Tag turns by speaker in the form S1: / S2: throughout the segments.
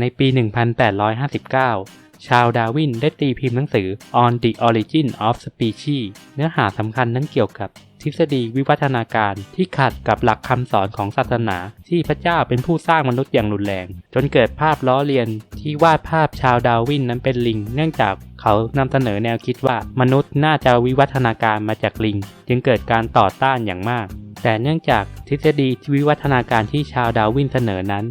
S1: ในปี 1859 ชาวดาวินได้ตีพิมพ์หนังสือ On the Origin of Species เนื้อหาสำคัญนั้นเกี่ยวกับ ทฤษฎีวิวัฒนาการที่ขัดกับหลักคำสอนของศาสนา ที่พระเจ้าเป็นผู้สร้างมนุษย์อย่างรุนแรง จนเกิดภาพล้อเลียนที่วาดภาพชาวดาวินนั้นเป็นลิง เนื่องจากเขานำเสนอแนวคิดว่ามนุษย์น่าจะวิวัฒนาการมาจากลิง จึงเกิดการต่อต้านอย่างมาก แต่เนื่องจากทฤษฎีวิวัฒนาการที่ชาวดาวินเสนอนั้น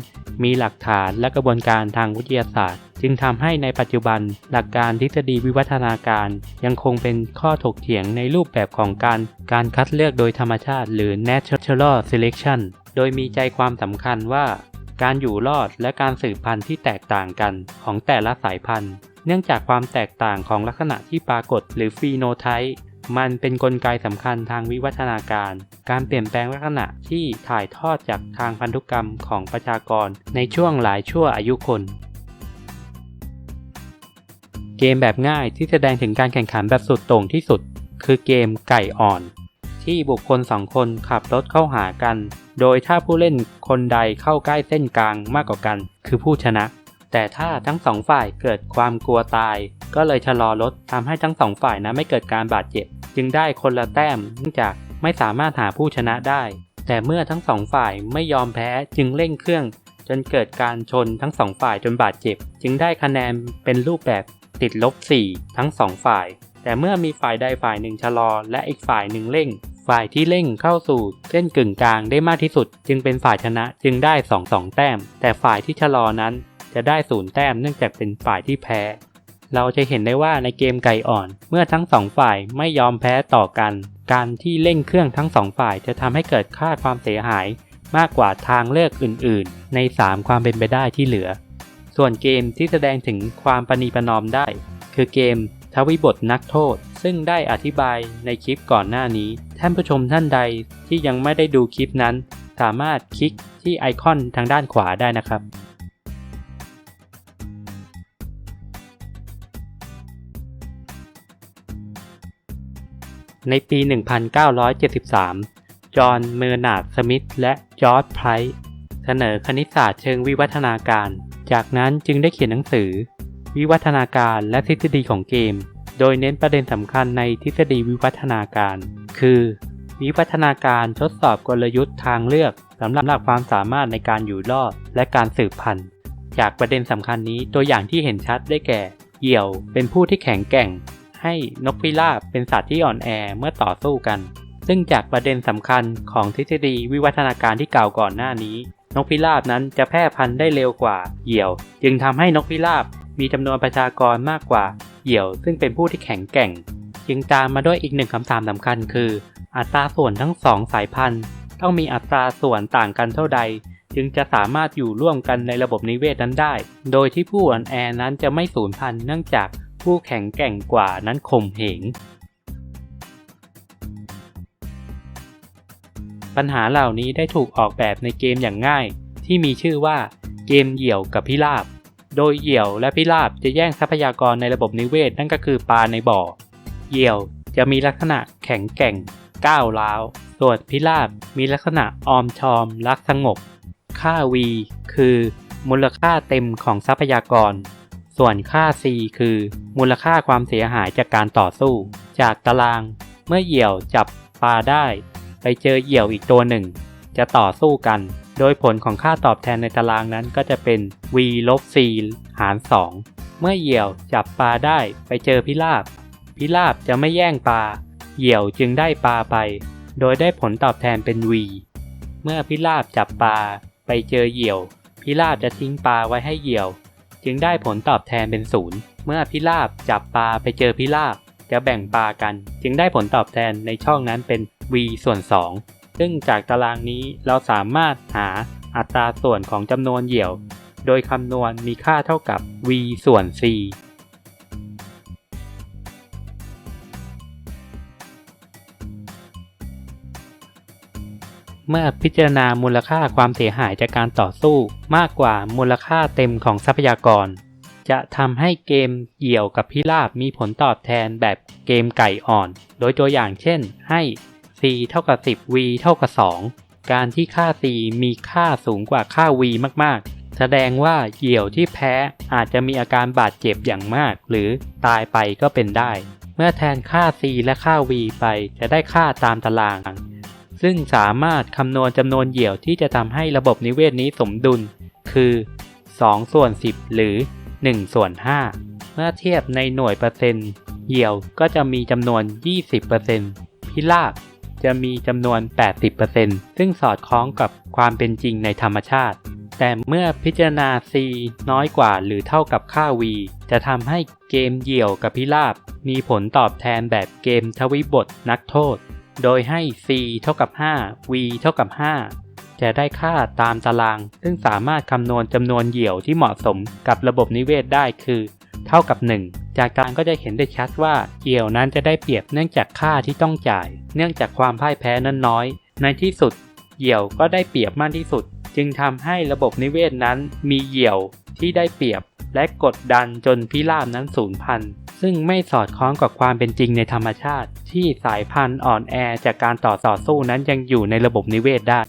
S1: มีหลักฐานและกระบวนการทางวิทยาศาสตร์ จึงทำให้ในปัจจุบันหลักการทฤษฎีวิวัฒนาการยังคงเป็นข้อถกเถียงในรูปแบบของการการคัดเลือกโดยธรรมชาติหรือ natural selection โดยมีใจความสำคัญว่า การอยู่รอดและการสืบพันธุ์ที่แตกต่างกันของแต่ละสายพันธุ์ เนื่องจากความแตกต่างของลักษณะที่ปรากฏหรือฟีโนไทป์มันเป็นนกลไกสำคัญทางวิวัฒนาการ การเปลี่ยนแปลงลักษณะที่ถ่ายทอดจากทางพันธุกรรมของประชากรในช่วงหลายชั่วอายุคน เกมแบบง่ายที่แสดงถึงการแข่งขันแบบสุดโต่งที่สุด คือเกมไก่อ่อน ที่บุคคลสองคนขับรถเข้าหากัน โดยถ้าผู้เล่นคนใดเข้าใกล้เส้นกลางมากกว่ากัน คือผู้ชนะ แต่ถ้าทั้งสองฝ่ายเกิดความกลัวตาย ก็เลยชะลอรถทำให้ทั้งสองฝ่ายนั้นไม่เกิดการบาดเจ็บ จึงได้คนละแต้มเนื่องจากไม่สามารถหาผู้ชนะได้ แต่เมื่อทั้งสองฝ่ายไม่ยอมแพ้จึงเร่งเครื่องจนเกิดการชนทั้งสองฝ่ายจนบาดเจ็บ จึงได้คะแนนเป็นรูปแบบ ติดลบ 4 ทั้งสองฝ่าย แต่เมื่อมีฝ่ายใดฝ่ายหนึ่งชะลอ และอีกฝ่ายหนึ่งเร่ง ฝ่ายที่เร่งเข้าสู่เส้นกึ่งกลางได้มากที่สุด จึงเป็นฝ่ายชนะจึงได้ 2 2 แต้ม แต่ฝ่ายที่ชะลอนั้นจะได้ศูนย์แต้มเนื่องจากเป็นฝ่ายที่แพ้ เราจะเห็นได้ว่าในเกมไก่อ่อน เมื่อทั้งสองฝ่ายไม่ยอมแพ้ต่อกัน การที่เร่งเครื่องทั้งสองฝ่ายจะทำให้เกิดค่าความเสียหาย มากกว่าทางเลือกอื่น ๆ ใน 3 ความเป็นไปได้ที่เหลือ ส่วนเกมที่แสดงถึงความปณีประนอมได้ คือเกมทวิบทนักโทษ ซึ่งได้อธิบายในคลิปก่อนหน้านี้ ท่านผู้ชมท่านใดที่ยังไม่ได้ดูคลิปนั้น สามารถคลิกที่ไอคอนทางด้านขวาได้นะครับในปี 1973 จอห์น เมอร์นาร์ด สมิธ และจอร์จไพรส์เสนอคณิตศาสตร์เชิงวิวัฒนาการ จากนั้นจึงได้เขียนหนังสือ วิวัฒนาการและทฤษฎีของเกม โดยเน้นประเด็นสำคัญในทฤษฎีวิวัฒนาการ คือ วิวัฒนาการทดสอบกลยุทธ์ทางเลือกสำหรับความสามารถในการอยู่รอดและการสืบพันธุ์ จากประเด็นสำคัญนี้ตัวอย่างที่เห็นชัดได้แก่ เหยี่ยวเป็นผู้ที่แข็งแกร่ง ให้นกพิราบเป็นสัตว์ที่อ่อนแอเมื่อต่อสู้กัน ซึ่งจากประเด็นสำคัญของทฤษฎีวิวัฒนาการที่กล่าวก่อนหน้านี้ นกพิราบนั้นจะแพร่พันธุ์ได้เร็วกว่าเหยี่ยว จึงทำให้นกพิราบมีจำนวนประชากรมากกว่าเหยี่ยว ซึ่งเป็นผู้ที่แข็งแกร่ง จึงตามมาด้วยอีกหนึ่งคำถามสำคัญคือ อัตราส่วนทั้งสองสายพันธุ์ ต้องมีอัตราส่วนต่างกันเท่าใด จึงจะสามารถอยู่ร่วมกันในระบบนิเวศนั้นได้ โดยที่ผู้อ่อนแอนั้นจะไม่สูญพันธุ์เนื่องจากผู้แข็งแกร่งกว่านั้นข่มเหง ปัญหาเหล่านี้ได้ถูกออกแบบในเกมอย่างง่าย ที่มีชื่อว่าเกมเหยี่ยวกับพิราบ โดยเหยี่ยวและพิราบจะแย่งทรัพยากรในระบบนิเวศนั่นก็คือปลาในบ่อ เหยี่ยวจะมีลักษณะแข็งแกร่งก้าวร้าวส่วนพิราบมีลักษณะออมชอม รักสงบ ค่า V คือ มูลค่าเต็มของทรัพยากร ส่วนค่า C คือ มูลค่าความเสียหายจากการต่อสู้ จากตาราง เมื่อเหยี่ยวจับปลาได้ เจอเหยี่ยวอีกตัวหนึ่ง จะต่อสู้กัน โดยผลของค่าตอบแทนในตารางนั้นก็จะเป็น v ลบ c หาร 2 เมื่อเหยี่ยวจับปลาได้ไปเจอพิราบ พิราบจะไม่แย่งปลา เหยี่ยวจึงได้ปลาไป โดยได้ผลตอบแทนเป็น v เมื่อพิราบจับปลาไปเจอเหยี่ยว พิราบจะทิ้งปลาไว้ให้เหยี่ยว จึงได้ผลตอบแทนเป็นศูนย์เมื่อพิราบจับปลาไปเจอพิราบจะแบ่งปลากัน จึงได้ผลตอบแทนในช่องนั้นเป็น v ส่วน 2 ซึ่งจากตารางนี้เราสามารถหาอัตราส่วนของจำนวนเหยี่ยว โดยคำนวณมีค่าเท่ากับ v ส่วน c เมื่อพิจารณามูลค่าความเสียหายจากการต่อสู้มากกว่ามูลค่าเต็มของทรัพยากร จะทำให้เกมเหยี่ยวกับพิราบมีผลตอบแทนแบบเกมไก่อ่อน โดยตัวอย่างเช่น ให้ c เท่ากับ 10 v เท่ากับ 2 การที่ค่า c มีค่าสูงกว่าค่า v มากๆ แสดงว่าเหยี่ยวที่แพ้อาจจะมีอาการบาดเจ็บอย่างมาก หรือตายไปก็เป็นได้ เมื่อแทนค่า c และค่า v ไปจะได้ค่าตามตาราง ซึ่งสามารถคำนวณจำนวนเหยี่ยวที่จะทำให้ระบบนิเวศนี้สมดุล คือ 2 ส่วน 10 หรือ 1 ส่วน 5 เมื่อเทียบในหน่วยเปอร์เซ็นต์เหยี่ยวก็จะมีจำนวน 20%พิราบ จะมีจำนวน 80%ซึ่งสอดคล้องกับความเป็นจริงในธรรมชาติ แต่เมื่อพิจารณา c น้อยกว่าหรือเท่ากับค่า v จะทำให้เกมเหี่ยวกับพิราบ มีผลตอบแทนแบบเกมทวิบทนักโทษ โดยให้ c เท่ากับ 5 v เท่ากับ 5 จะได้ค่าตามตาราง ซึ่งสามารถคำนวณจำนวนเหยี่ยวที่เหมาะสมกับระบบนิเวศได้คือ เท่ากับ 1 จากการก็จะเห็นได้ชัดว่าเหยี่ยวนั้นจะได้เปรียบเนื่องจากค่าที่ต้องจ่าย เนื่องจากความพ่ายแพ้นั้นน้อย ในที่สุดเหยี่ยวก็ได้เปรียบมากที่สุด จึงทำให้ระบบนิเวศนั้นมีเหยี่ยวที่ได้เปรียบ และกดดันจนพิราบนั้นสูญพันธุ์ซึ่งไม่สอดคล้องกับความเป็นจริงในธรรมชาติ ที่สายพันธุ์อ่อนแอจากการต่อต่อสู้นั้นยังอยู่ในระบบนิเวศได้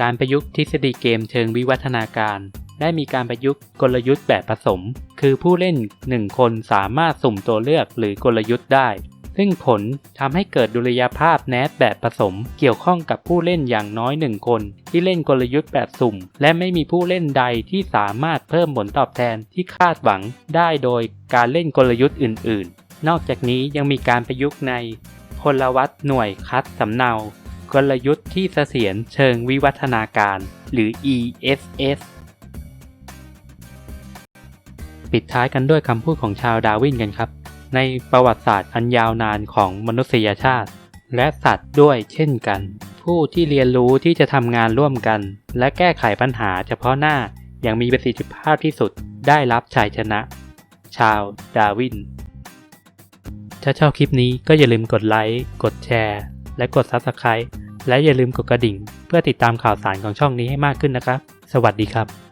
S1: การประยุกต์ทฤษฎีเกมเชิงวิวัฒนาการได้มีการประยุกต์กลยุทธ์แบบผสม คือผู้เล่น 1 คนสามารถสุ่มตัวเลือกหรือกลยุทธ์ได้ ซึ่งผลทำให้เกิดดุลยภาพแนทแบบผสม เกี่ยวข้องกับผู้เล่นอย่างน้อย1คน ที่เล่นกลยุทธ์แบบสุ่ม และไม่มีผู้เล่นใดที่สามารถเพิ่มผลตอบแทนที่คาดหวังได้โดยการเล่นกลยุทธ์อื่น ๆ นอกจากนี้ยังมีการประยุกต์ในพลวัตหน่วยคัดสำเนา กลยุทธ์ที่เสถียรเชิงวิวัฒนาการ หรือ ESS ปิดท้ายกันด้วยคำพูดของชาวดาวินกันครับ ในประวัติศาสตร์อันยาวนานของมนุษยชาติ และสัตว์ด้วยเช่นกัน ผู้ที่เรียนรู้ที่จะทำงานร่วมกัน และแก้ไขปัญหาเฉพาะหน้าอย่างมีประสิทธิภาพที่สุดได้รับชัยชนะ ชาวดาวิน ถ้าชอบคลิปนี้ก็อย่าลืมกดไลค์ กดแชร์ และกด Subscribe และอย่าลืมกดกระดิ่ง เพื่อติดตามข่าวสารของช่องนี้ให้มากขึ้นนะครับ สวัสดีครับ